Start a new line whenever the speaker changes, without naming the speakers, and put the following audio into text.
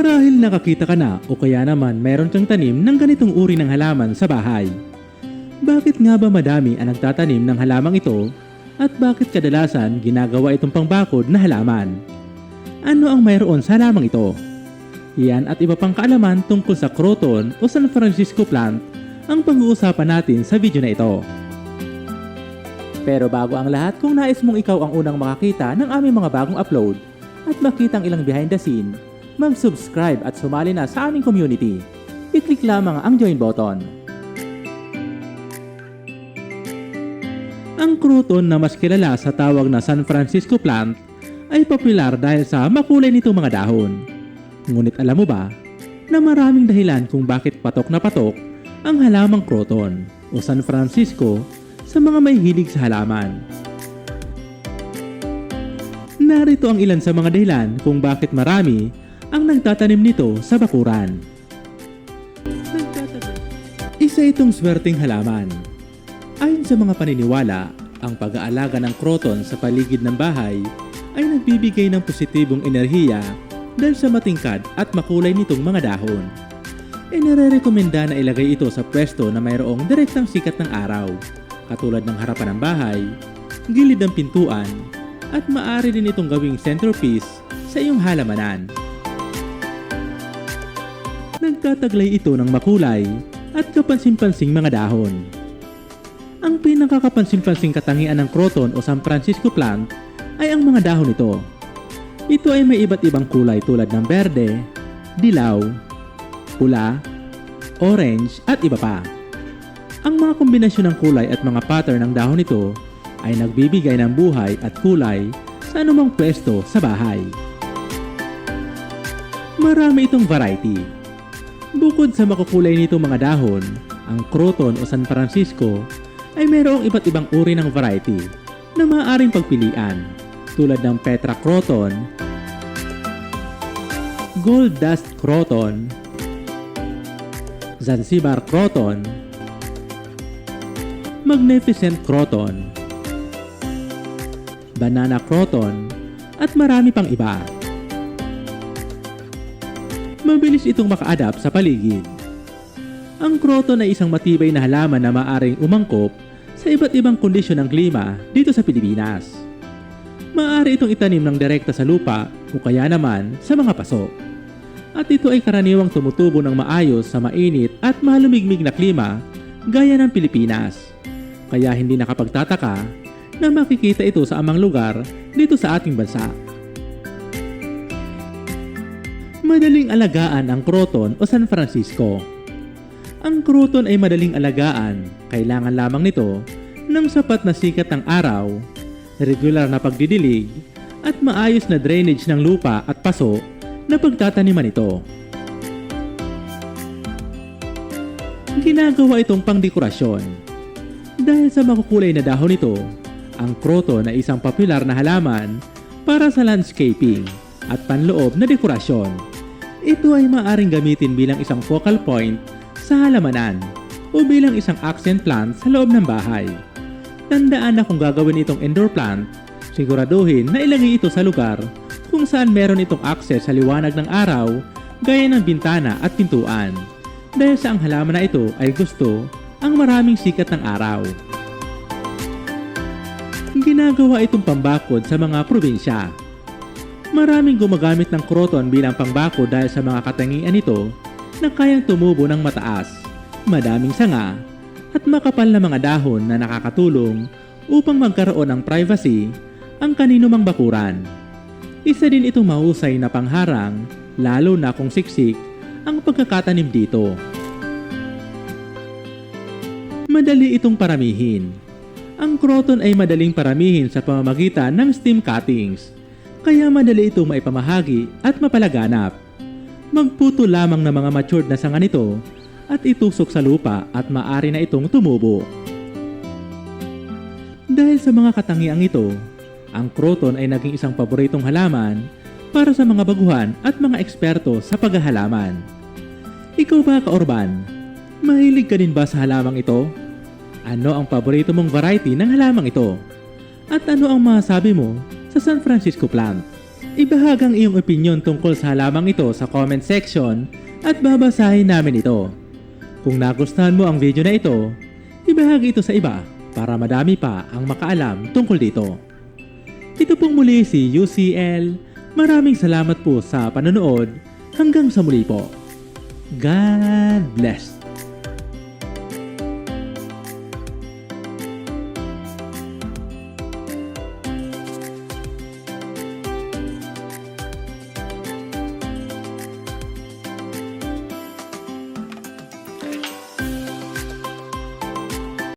Marahil nakakita ka na o kaya naman mayroon kang tanim ng ganitong uri ng halaman sa bahay. Bakit nga ba madami ang nagtatanim ng halamang ito at bakit kadalasan ginagawa itong pangbakod na halaman? Ano ang mayroon sa halamang ito? Yan at iba pang kaalaman tungkol sa croton o San Francisco plant ang pag-uusapan natin sa video na ito. Pero bago ang lahat, kung nais mong ikaw ang unang makakita ng aming mga bagong upload at makita ang ilang behind the scene, mag-subscribe at sumali na sa aming community. I-click lamang ang join button. Ang crouton na mas kilala sa tawag na San Francisco plant ay popular dahil sa makulay nitong mga dahon. Ngunit alam mo ba na maraming dahilan kung bakit patok na patok ang halamang croton o San Francisco sa mga may hilig sa halaman. Narito ang ilan sa mga dahilan kung bakit marami ang nagtatanim nito sa bakuran. Isa itong swerteng halaman. Ayon sa mga paniniwala, ang pag-aalaga ng croton sa paligid ng bahay ay nagbibigay ng positibong enerhiya dahil sa matingkad at makulay nitong mga dahon. Inirerekomenda na ilagay ito sa pwesto na mayroong direktang sikat ng araw, katulad ng harapan ng bahay, gilid ng pintuan, at maaari din itong gawing centerpiece sa iyong halamanan. Nagtataglay ito ng makulay at kapansin-pansing mga dahon. Ang pinakakapansin-pansing katangian ng croton o San Francisco plant ay ang mga dahon nito. Ito ay may iba't ibang kulay tulad ng berde, dilaw, pula, orange at iba pa. Ang mga kombinasyon ng kulay at mga pattern ng dahon nito ay nagbibigay ng buhay at kulay sa anumang pwesto sa bahay. Marami itong variety. Bukod sa makukulay nitong mga dahon, ang croton o San Francisco ay mayroong iba't ibang uri ng variety na maaaring pagpilian tulad ng Petra Croton, Gold Dust Croton, Zanzibar Croton, Magnificent Croton, Banana Croton, at marami pang iba. Mabilis itong maka-adapt sa paligid. Ang croton ay isang matibay na halaman na maaring umangkop sa iba't ibang kondisyon ng klima dito sa Pilipinas. Maaari itong itanim ng direkta sa lupa o kaya naman sa mga paso. At ito ay karaniwang tumutubo ng maayos sa mainit at malumigmig na klima gaya ng Pilipinas. Kaya hindi nakapagtataka na makikita ito sa amang lugar dito sa ating bansa. Madaling alagaan ang croton o San Francisco. Ang croton ay madaling alagaan, kailangan lamang nito ng sapat na sikat ng araw, regular na pagdidilig, at maayos na drainage ng lupa at paso na pagtataniman ito. Ginagawa itong pangdekorasyon. Dahil sa makukulay na dahon nito, ang croton ay isang popular na halaman para sa landscaping at panloob na dekorasyon. Ito ay maaaring gamitin bilang isang focal point sa halamanan o bilang isang accent plant sa loob ng bahay. Tandaan na kung gagawin itong indoor plant, siguraduhin na ilagay ito sa lugar kung saan meron itong access sa liwanag ng araw gaya ng bintana at pintuan. Dahil sa ang halaman na ito ay gusto ang maraming sikat ng araw. Ginagawa itong pambakod sa mga probinsya. Maraming gumagamit ng croton bilang pangbakod dahil sa mga katangian nito na kayang tumubo ng mataas, madaming sanga, at makapal na mga dahon na nakakatulong upang magkaroon ng privacy ang kanino mang bakuran. Isa din itong mahusay na pangharang lalo na kung siksik ang pagkakatanim dito. Madali itong paramihin. Ang croton ay madaling paramihin sa pamamagitan ng stem cuttings, kaya madali itong maipamahagi at mapalaganap. Magputo lamang ng mga matured na sanga nito at itusok sa lupa at maari na itong tumubo. Dahil sa mga katangiang ito, ang croton ay naging isang paboritong halaman para sa mga baguhan at mga eksperto sa paghahalaman. Ikaw ba, Kaorban? Mahilig ka din ba sa halamang ito? Ano ang paborito mong variety ng halamang ito? At ano ang masasabi mo sa San Francisco plant? ibahagang iyong opinion tungkol sa halamang ito sa comment section at babasahin namin ito. Kung nagustuhan mo ang video na ito, ibahagi ito sa iba para madami pa ang makaalam tungkol dito. Ito pong muli si UCL. Maraming salamat po sa panonood. Hanggang sa muli po. God bless.